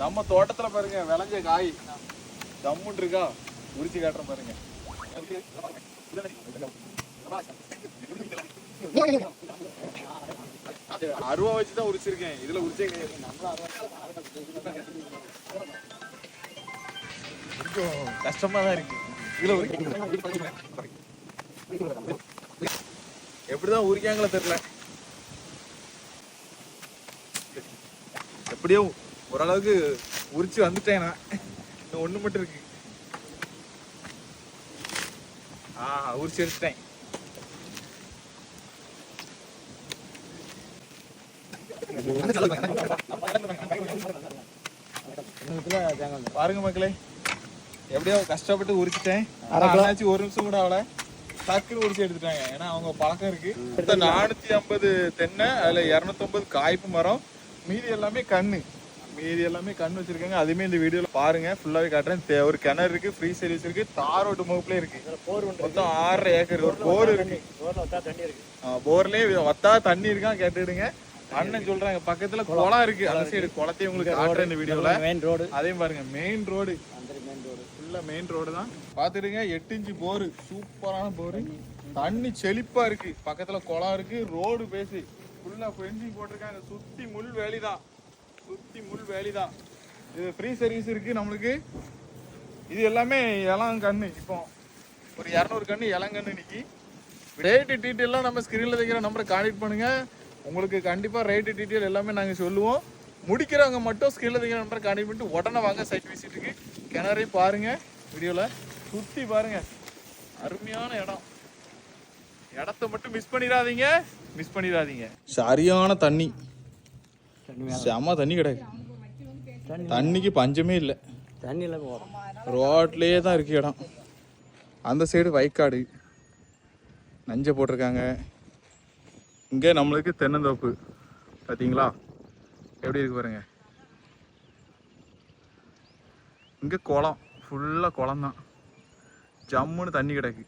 நம்ம தோட்டத்துல பாருங்க விளைஞ்ச காய். தம்முன் இருக்கா? உரிச்சு காட்டுறேன் பாருங்க. அருவா வச்சு தான் உரிச்சிருக்கேன். இதுல உரிச்சே கிடையாது. கொஞ்சம் கஷ்டமா தான் இருக்கு. இதுல உரிக்க எப்படிதான் உரிக்காங்களோ தெரியல. எப்படியோ ஓரளவுக்கு உரிச்சு வந்துட்டேன் நான். இன்னும் ஒண்ணு மட்டும் இருக்கு. ஆ உரிச்சு எடுத்துட்டேன். பாருங்க மக்களே எப்படியோ கஷ்டப்பட்டு உரிச்சிட்டேன். ஒரு நிமிஷம் கூட அவளை டக்குன்னு உரிச்சு எடுத்துட்டாங்க. ஏன்னா அவங்க பழக்கம் இருக்கு. நானூத்தி ஐம்பது தென்னை அதுல இருநூத்தொன்பது காய்ப்பு மரம். மீதி எல்லாமே கண்ணு. மீதி எல்லாமே கண்ணு வச்சிருக்காங்க. அதுமே இந்த வீடியோல பாருங்க. ஃபுல்லாவே காட்டுறேன். ஒரு கிணறு இருக்கு. ஃப்ரீ சர்வீஸ் இருக்கு. தாரோட்டு முகப்புல இருக்கு. மொத்தம் ஆறரை ஏக்கர் ஒரு போர் இருக்கு. போர்லயே வத்தா தண்ணி இருக்கான் கேட்டுடுங்க. அண்ணன் சொல்றாங்க பக்கத்துல குளம். இருக்கு. அந்த சைடு குளத்தையும் உங்களுக்கு காட்டுறேன் இந்த வீடியோல மெயின் ரோடு அதையும் பாருங்க. Main road. அந்த மெயின் ரோடு. ஃபுல்லா மெயின் ரோடு தான். பாத்துடுங்க. எட்டு இன்ச்சு போரு. சூப்பரான போரு. தண்ணி செழிப்பா இருக்கு. பக்கத்துல குளம் இருக்கு. ரோடு பேசி. ஃபுல்லா பெஞ்சிங் போட்டிருக்காங்க. சுத்தி முள் வேலி தான் சுத்தி முள் வேலி தான். இது ஃப்ரீ சர்வீஸ் இருக்கு நம்மளுக்கு. இது எல்லாமே இளம் கண்ணு. இப்போ ஒரு இரநூறு கண்ணு இளங்கண்ணு இன்னைக்கு. ரேட்டு டீட்டெயிலாம் நம்ம ஸ்க்ரீனில் தைக்கிற நம்பரை கான்டெக்ட் பண்ணுங்க. உங்களுக்கு கண்டிப்பாக ரேட்டு டீட்டெயில் எல்லாமே நாங்கள் சொல்லுவோம். முடிக்கிறவங்க மட்டும் ஸ்க்ரீனில் தைக்கிற நம்பரை கான்டெக்ட் பண்ணிட்டு உடனே வாங்க சைட் விசிட்டுக்கு கிணறி பாருங்க. வீடியோவில் சுற்றி பாருங்க. அருமையான இடம். இடத்த மட்டும் மிஸ் பண்ணிடாதீங்க. மிஸ் பண்ணிடாதீங்க. சரியான தண்ணி. செம தண்ணி கிடக்கு. தண்ணிக்கு பஞ்சமே இல்லை. தண்ணியில் போகிறோம் ரோட்லேயே தான் இருக்கு இடம். அந்த சைடு வயக்காடு. நஞ்சை போட்டிருக்காங்க. இங்கே நம்மளுக்கு தென்னந்தோப்பு. பார்த்தீங்களா எப்படி இருக்கு பாருங்க. இங்கே குளம். ஃபுல்லாக குளம் தான் ஜம்முன்னு தண்ணி கிடக்கு.